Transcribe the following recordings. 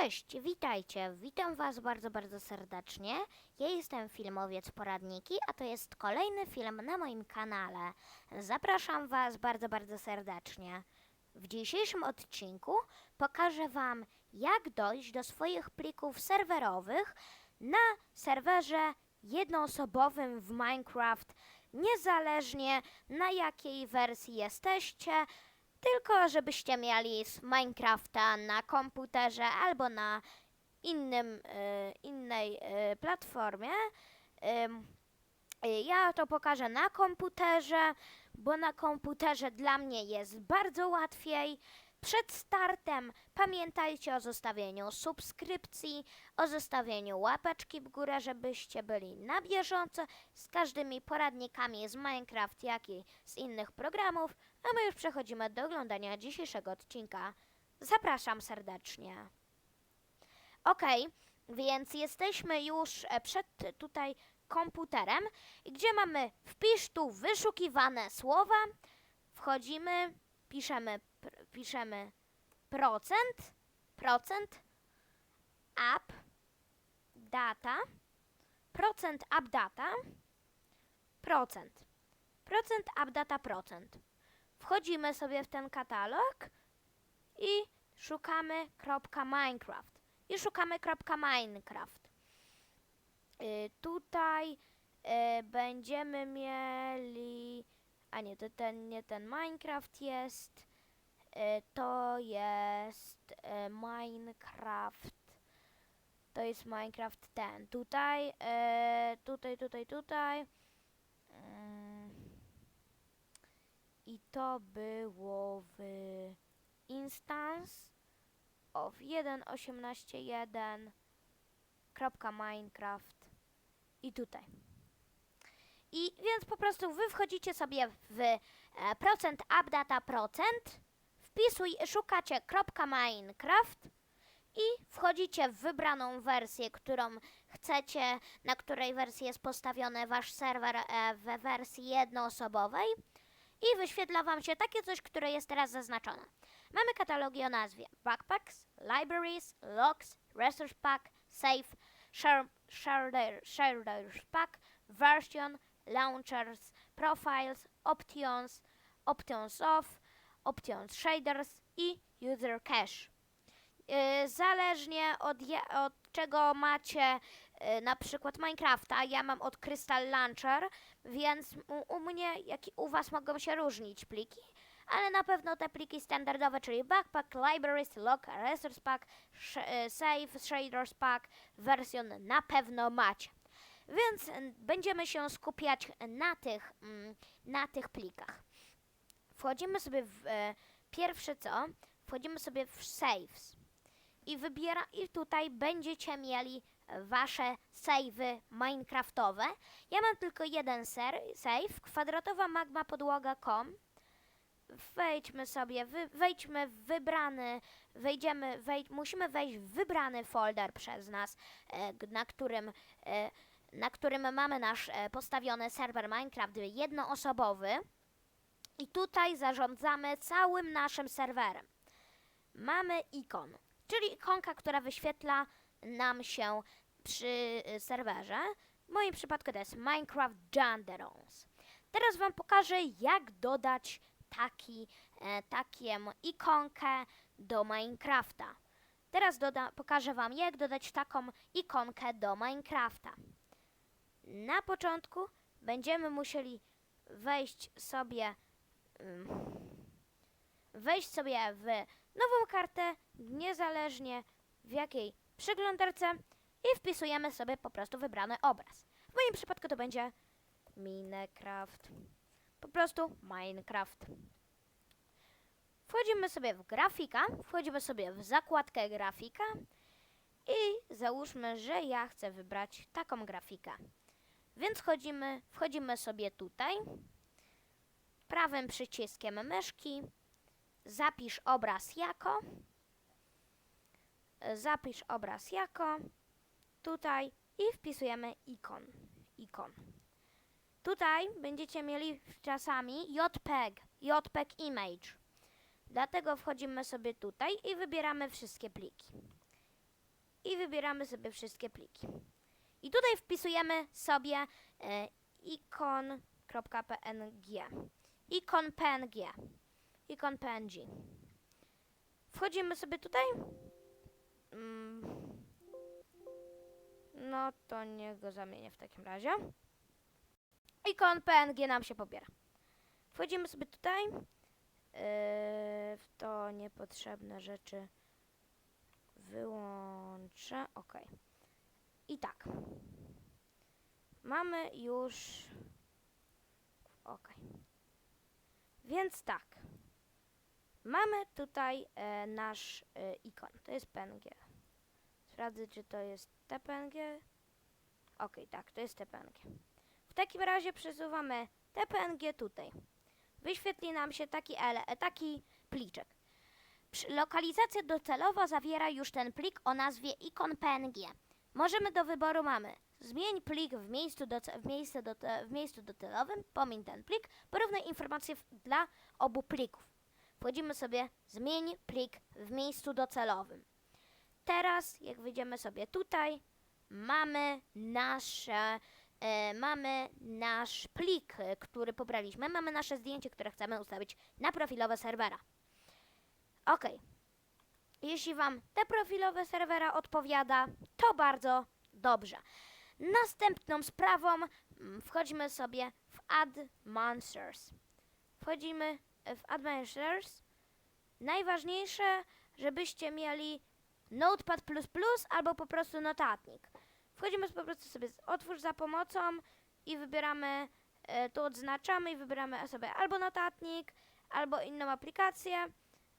Cześć, witajcie. Witam Was bardzo, bardzo serdecznie. Ja jestem filmowiec Poradniki, a to jest kolejny film na moim kanale. Zapraszam Was bardzo, bardzo serdecznie. W dzisiejszym odcinku pokażę Wam, jak dojść do swoich plików serwerowych na serwerze jednoosobowym w Minecraft, niezależnie na jakiej wersji jesteście, tylko żebyście mieli z Minecrafta na komputerze albo na innym, e, innej e, platformie. Ja to pokażę na komputerze, bo na komputerze dla mnie jest bardzo łatwiej. Przed startem pamiętajcie o zostawieniu subskrypcji, o zostawieniu łapeczki w górę, żebyście byli na bieżąco z każdymi poradnikami z Minecraft, jak i z innych programów. A my już przechodzimy do oglądania dzisiejszego odcinka. Zapraszam serdecznie. Okej, więc jesteśmy już e, przed tutaj komputerem, gdzie mamy wpisz tu wyszukiwane słowa, wchodzimy, piszemy, pr, piszemy procent, procent, up, data, procent up data, procent, procent up data procent. Wchodzimy sobie w ten katalog i szukamy Minecraft. I szukamy Minecraft. Y, tutaj y, będziemy mieli. A nie, to ten, nie ten Minecraft jest. Y, to jest Minecraft. To jest Minecraft ten. Tutaj, tutaj, tutaj, tutaj. I to było w instance of 1.18.1.minecraft i tutaj. I więc po prostu wy wchodzicie sobie w e, procent updata procent, wpisuj, szukacie Minecraft i wchodzicie w wybraną wersję, którą chcecie, na której wersji jest postawiony wasz serwer e, we wersji jednoosobowej i wyświetla Wam się takie coś, które jest teraz zaznaczone. Mamy katalogi o nazwie Backpacks, Libraries, Logs, Resource Pack, Save, Share- Pack, Version, Launchers, Profiles, Options, Options Off, Options Shaders i User Cache. Yy, zależnie od, od czego macie na przykład Minecrafta, ja mam od Crystal Launcher, więc u, u mnie, jak i u Was mogą się różnić pliki, ale na pewno te pliki standardowe, czyli Backpack, Libraries, Log, Resource Pack, e, Save, Shaders Pack, wersjon na pewno macie. Więc będziemy się skupiać na tych, mm, na tych plikach. Wchodzimy sobie w e, pierwsze co? Wchodzimy sobie w Saves i wybiera i tutaj będziecie mieli wasze savey minecraftowe. Ja mam tylko jeden ser, save, kwadratowa magma podłoga.com. Wejdźmy sobie, wy, wejdźmy w wybrany, wejdziemy, wejdź, musimy wejść w wybrany folder przez nas, e, na którym, e, na którym mamy nasz e, postawiony serwer Minecraft jednoosobowy. I tutaj zarządzamy całym naszym serwerem. Mamy ikon, czyli ikonka, która wyświetla nam się przy y, serwerze. W moim przypadku to jest Minecraft Janderons. Teraz Wam pokażę, jak dodać taki, e, taką ikonkę do Minecrafta. Teraz doda, pokażę Wam, jak dodać taką ikonkę do Minecrafta. Na początku będziemy musieli wejść sobie ym, wejść sobie w nową kartę, niezależnie w jakiej przeglądarce i wpisujemy sobie po prostu wybrany obraz. W moim przypadku to będzie Minecraft. Po prostu Minecraft. Wchodzimy sobie w grafika, wchodzimy sobie w zakładkę grafika i załóżmy, że ja chcę wybrać taką grafikę. Więc wchodzimy, wchodzimy sobie tutaj, prawym przyciskiem myszki, zapisz obraz jako, zapisz obraz jako, tutaj i wpisujemy ikon, ikon. Tutaj będziecie mieli czasami JPEG, JPEG Image. Dlatego wchodzimy sobie tutaj i wybieramy wszystkie pliki. i wybieramy sobie wszystkie pliki. I tutaj wpisujemy sobie e, ikon.png. Ikon PNG. Ikon PNG. Wchodzimy sobie tutaj. Mm. No to niech go zamienię w takim razie. Ikon PNG nam się pobiera. Wchodzimy sobie tutaj. Yy, w to niepotrzebne rzeczy wyłączę. Ok. I tak. Mamy już. Ok. Więc tak. Mamy tutaj e, nasz e, ikon. To jest PNG. Sprawdzę, czy to jest TPNG. Ok, tak, to jest TPNG. W takim razie przesuwamy TPNG tutaj. Wyświetli nam się taki, e, taki pliczek. Lokalizacja docelowa zawiera już ten plik o nazwie ikon PNG. Możemy do wyboru mamy zmień plik w miejscu, doce- w miejscu, doce- w miejscu docelowym, pomiń ten plik, porównaj informacje w, dla obu plików. Wchodzimy sobie zmień plik w miejscu docelowym. Teraz, jak wyjdziemy sobie tutaj, mamy nasze, e, mamy nasz plik, który pobraliśmy. Mamy nasze zdjęcie, które chcemy ustawić na profilowe serwera. Ok. Jeśli Wam te profilowe serwera odpowiada, to bardzo dobrze. Następną sprawą mm, wchodzimy sobie w Add Monsters. Wchodzimy w Add Monsters. Najważniejsze, żebyście mieli Notepad++ albo po prostu notatnik. Wchodzimy po prostu sobie otwórz za pomocą i wybieramy, e, tu odznaczamy i wybieramy sobie albo notatnik, albo inną aplikację.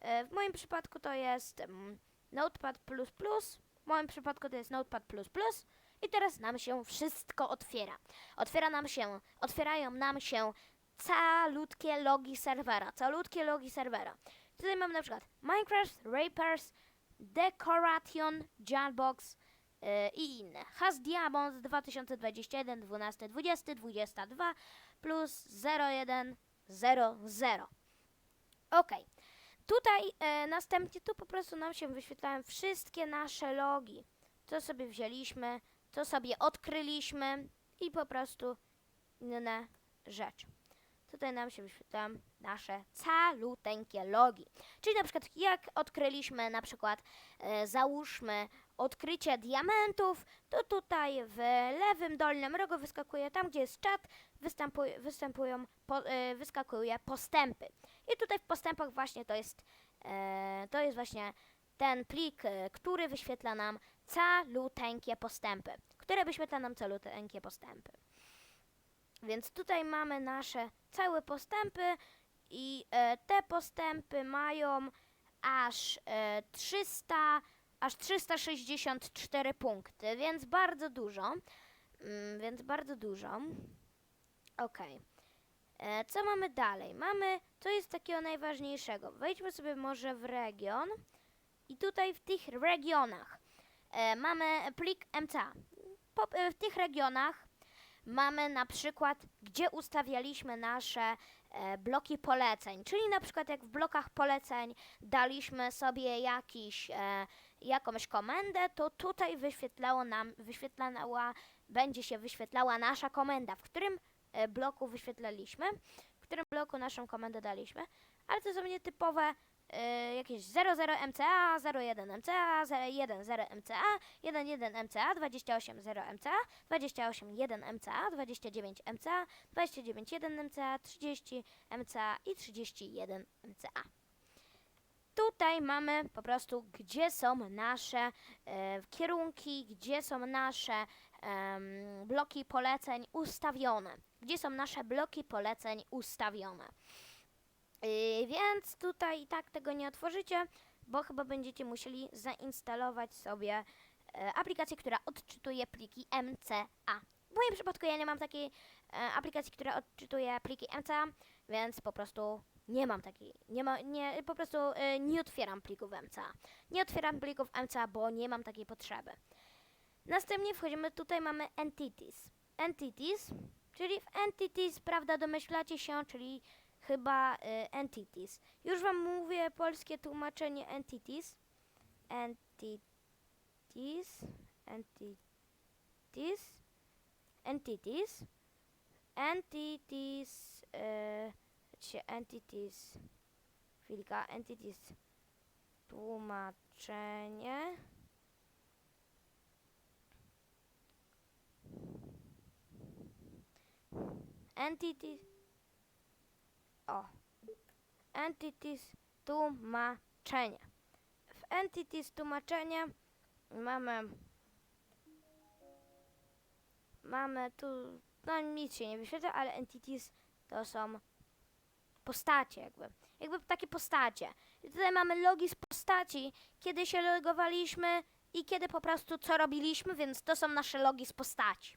E, w moim przypadku to jest mm, Notepad++, w moim przypadku to jest Notepad++. I teraz nam się wszystko otwiera. Otwiera nam się, otwierają nam się calutkie logi serwera, calutkie logi serwera. Tutaj mamy na przykład Minecraft, Rapers, Decoration, Jailbox yy, i inne. Has Diamonds 2021, 12, 20, 22 plus 01, 00. Ok. Tutaj e, następnie tu po prostu nam się wyświetlają wszystkie nasze logi. Co sobie wzięliśmy, co sobie odkryliśmy i po prostu inne rzeczy. Tutaj nam się wyświetlają nasze caluteńkie logi. Czyli na przykład jak odkryliśmy na przykład e, załóżmy odkrycie diamentów, to tutaj w lewym dolnym rogu wyskakuje tam, gdzie jest czat, występuj, występują, po, e, wyskakuje postępy. I tutaj w postępach właśnie to jest, e, to jest właśnie ten plik, e, który wyświetla nam caluteńkie postępy, które wyświetla nam caluteńkie postępy. Więc tutaj mamy nasze całe postępy i e, te postępy mają aż e, 300, aż 364 punkty, więc bardzo dużo. Mm, więc bardzo dużo. Okej. E, Co mamy dalej? Mamy, co jest takiego najważniejszego? Wejdźmy sobie może w region i tutaj w tych regionach e, mamy plik MCA. Po, e, w tych regionach mamy na przykład, gdzie ustawialiśmy nasze e, bloki poleceń. Czyli na przykład jak w blokach poleceń daliśmy sobie jakiś, e, jakąś komendę, to tutaj wyświetlało nam, wyświetlała, będzie się wyświetlała nasza komenda, w którym e, bloku wyświetlaliśmy, którym bloku naszą komendę daliśmy, ale to są nietypowe e, jakieś 00 MCA, 01 MCA, 01 0 MCA, 11 MCA, 28 0 MCA, 28 1 MCA, 29 MCA, 29 1 MCA, 30 MCA i 31 MCA. Tutaj mamy po prostu, gdzie są nasze e, kierunki, gdzie są nasze bloki poleceń ustawione. Gdzie są nasze bloki poleceń ustawione. Więc tutaj i tak tego nie otworzycie, bo chyba będziecie musieli zainstalować sobie e, aplikację, która odczytuje pliki MCA. W moim przypadku ja nie mam takiej e, aplikacji, która odczytuje pliki MCA, więc po prostu nie mam takiej, nie ma, nie, po prostu e, nie otwieram plików MCA. Nie otwieram plików MCA, bo nie mam takiej potrzeby. Następnie wchodzimy, tutaj mamy Entities. Entities, czyli w Entities, prawda, domyślacie się, czyli chyba y, entities. Już wam mówię polskie tłumaczenie entities. Enti entities, entities, entities, entities, się entities, chwilka, entities, tłumaczenie, entities, o, entities, tłumaczenie. W entities tłumaczenie mamy mamy tu no nic się nie wyświetla, ale entities to są postacie jakby. Jakby takie postacie. I tutaj mamy logi z postaci, kiedy się logowaliśmy i kiedy po prostu co robiliśmy, więc to są nasze logi z postaci.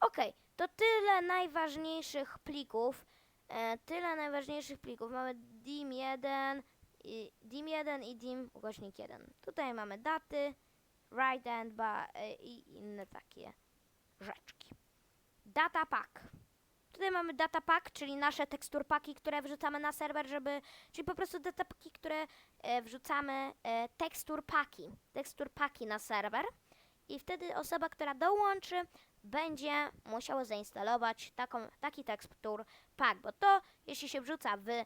Okej, to tyle najważniejszych plików. E, tyle najważniejszych plików. Mamy dim1, i, dim1 i dim ukośnik 1. Tutaj mamy daty, right and ba, e, i inne takie rzeczki. Data pack. Tutaj mamy data pack, czyli nasze tekstur paki, które wrzucamy na serwer, żeby, czyli po prostu data paki, które e, wrzucamy e, tekstur paki, tekstur paki na serwer i wtedy osoba, która dołączy, będzie musiała zainstalować taką, taki tekstur pack, bo to jeśli się wrzuca w e,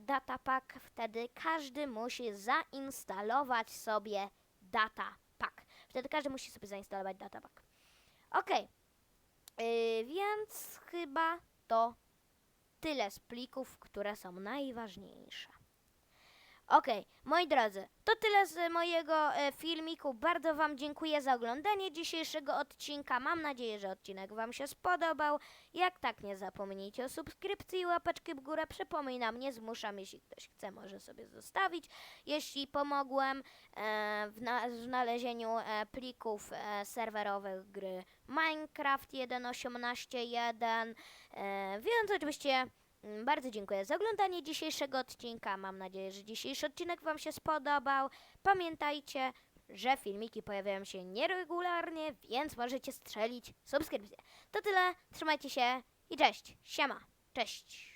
data pack, wtedy każdy musi zainstalować sobie data pack. Wtedy każdy musi sobie zainstalować data pack. Okej, Yy, więc chyba to tyle z plików, które są najważniejsze. Okej, moi drodzy, to tyle z mojego e, filmiku. Bardzo Wam dziękuję za oglądanie dzisiejszego odcinka. Mam nadzieję, że odcinek Wam się spodobał. Jak tak, nie zapomnijcie o subskrypcji i łapeczki w górę. Przypominam, nie zmuszam, jeśli ktoś chce, może sobie zostawić. Jeśli pomogłem e, w, na, w znalezieniu e, plików e, serwerowych gry Minecraft 1.18.1, e, więc oczywiście Bardzo dziękuję za oglądanie dzisiejszego odcinka. Mam nadzieję, że dzisiejszy odcinek Wam się spodobał. Pamiętajcie, że filmiki pojawiają się nieregularnie, więc możecie strzelić subskrypcję. To tyle, trzymajcie się i cześć. Siema, cześć.